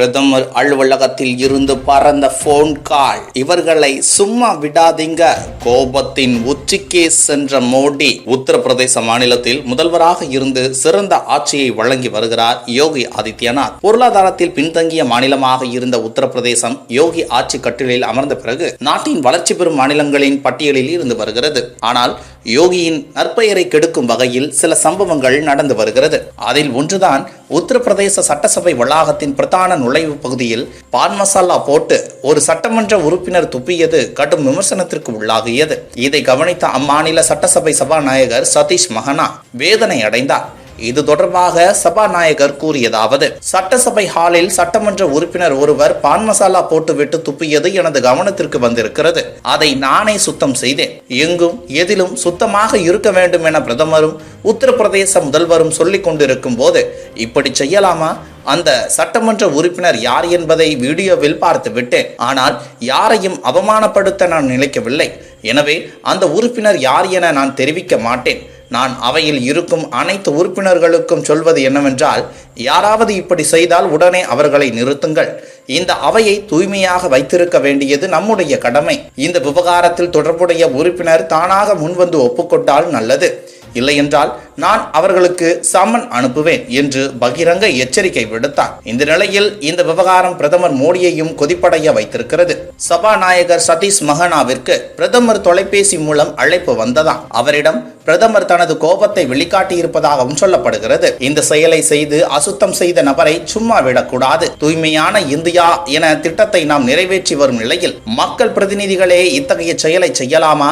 பிரதமர் அலுவலகத்தில் இருந்து பறந்த போன் கால் இவர்களை சும்மா விடாதீங்க. கோபத்தின் உச்சிக்கே சென்ற மோடி உத்தரப்பிரதேச மாநிலத்தில் முதல்வராக இருந்து சிறந்த ஆட்சியை வழங்கி வருகிறார் யோகி ஆதித்யநாத். பொருளாதாரத்தில் பின்தங்கிய மாநிலமாக இருந்த உத்தரப்பிரதேசம் யோகி ஆட்சி கட்டிலில் அமர்ந்த பிறகு நாட்டின் வளர்ச்சி பெறும் மாநிலங்களின் பட்டியலில் இருந்து வருகிறது. ஆனால் யோகியின் நற்பெயரை கெடுக்கும் வகையில் சில சம்பவங்கள் நடந்து வருகிறது. அதில் ஒன்றுதான் உத்தரப்பிரதேச சட்டசபை வளாகத்தின் பிரதான நுழைவு பகுதியில் பான் மசாலா போட்டு ஒரு சட்டமன்ற உறுப்பினர் துப்பியது கடும் விமர்சனத்திற்கு உள்ளாகியது. இதை கவனித்த அம்மாநில சட்டசபை சபாநாயகர் சதீஷ் மகனா வேதனை அடைந்தார். இது தொடர்பாக சபாநாயகர் கூறியதாவது சட்டசபை ஹாலில் சட்டமன்ற உறுப்பினர் ஒருவர் பான் மசாலா போட்டுவிட்டு துப்பியது எனது கவனத்திற்கு வந்திருக்கிறது. அதை நானே சுத்தம் செய்தேன். எங்கும் எதிலும் சுத்தமாக இருக்க வேண்டும் என பிரதமரும் உத்தரப்பிரதேச முதல்வரும் சொல்லிக் கொண்டிருக்கும் போது இப்படி செய்யலாமா? அந்த சட்டமன்ற உறுப்பினர் யார் என்பதை வீடியோவில் பார்த்து விட்டேன். ஆனால் யாரையும் அவமானப்படுத்த நான் நினைக்கவில்லை. எனவே அந்த உறுப்பினர் யார் என நான் தெரிவிக்க மாட்டேன். நான் அவையில் இருக்கும் அனைத்து உறுப்பினர்களுக்கும் சொல்வது என்னவென்றால் யாராவது இப்படி செய்தால் உடனே அவர்களை நிறுத்துங்கள். இந்த அவையை தூய்மையாக வைத்திருக்க வேண்டியது நம்முடைய கடமை. இந்த விவகாரத்தில் தொடர்புடைய உறுப்பினர் தானாக முன்வந்து ஒப்புக்கொண்டால் நல்லது. இல்லையென்றால் நான் அவர்களுக்கு சம்மன் அனுப்புவேன் என்று பகிரங்க எச்சரிக்கை விடுத்தார். இந்த நிலையில் இந்த விவகாரம் பிரதமர் மோடியையும் கொதிப்படைய வைத்திருக்கிறது. சபாநாயகர் சதீஷ் மகனாவிற்கு பிரதமர் தொலைபேசி மூலம் அழைப்பு வந்ததாம். அவரிடம் பிரதமர் தனது கோபத்தை வெளிக்காட்டியிருப்பதாகவும் சொல்லப்படுகிறது. இந்த செயலை செய்து அசுத்தம் செய்த நபரை சும்மா விடக்கூடாது. தூய்மையான இந்தியா என திட்டத்தை நாம் நிறைவேற்றி வரும் நிலையில் மக்கள் பிரதிநிதிகளே இத்தகைய செயலை செய்யலாமா?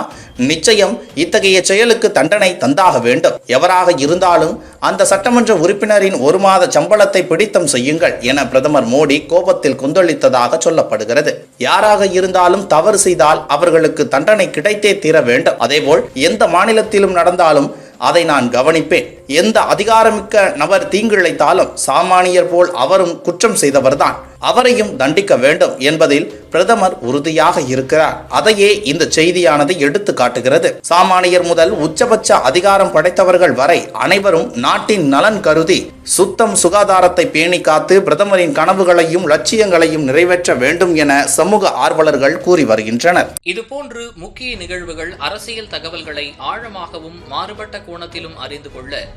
நிச்சயம் இத்தகைய செயலுக்கு தண்டனை தந்தாக வேண்டும். எவராக இருந்தாலும் அந்த சட்டமன்ற உறுப்பினரின் ஒரு மாத சம்பளத்தை பிடித்தம் செய்யுங்கள் என பிரதமர் மோடி கோபத்தில் கொந்தளித்ததாக சொல்லப்படுகிறது. யாராக இருந்தாலும் தவறு செய்தால் அவர்களுக்கு தண்டனை கிடைத்தே தீர வேண்டும். அதேபோல் எந்த மாநிலத்திலும் நடந்தாலும் அதை நான் கவனிப்பேன். எந்த அதிகாரமிக்க நபர் தீங்கிழைத்தாலும் சாமானியர் போல் அவரும் குற்றம் செய்தவர்தான். அவரையும் தண்டிக்க வேண்டும் என்பதில் பிரதமர் உறுதியாக இருக்கிறார். அதையே இந்த செய்தியானது எடுத்து காட்டுகிறது. சாமானியர் முதல் உச்சபட்ச அதிகாரம் படைத்தவர்கள் வரை அனைவரும் நாட்டின் நலன் கருதி சுத்தம் சுகாதாரத்தை பேணி காத்து பிரதமரின் கனவுகளையும் லட்சியங்களையும் நிறைவேற்ற வேண்டும் என சமூக ஆர்வலர்கள் கூறி வருகின்றனர். இதுபோன்று முக்கிய நிகழ்வுகள் அரசியல் தகவல்களை ஆழமாகவும் மாறுபட்ட கோணத்திலும் அறிந்து கொள்ள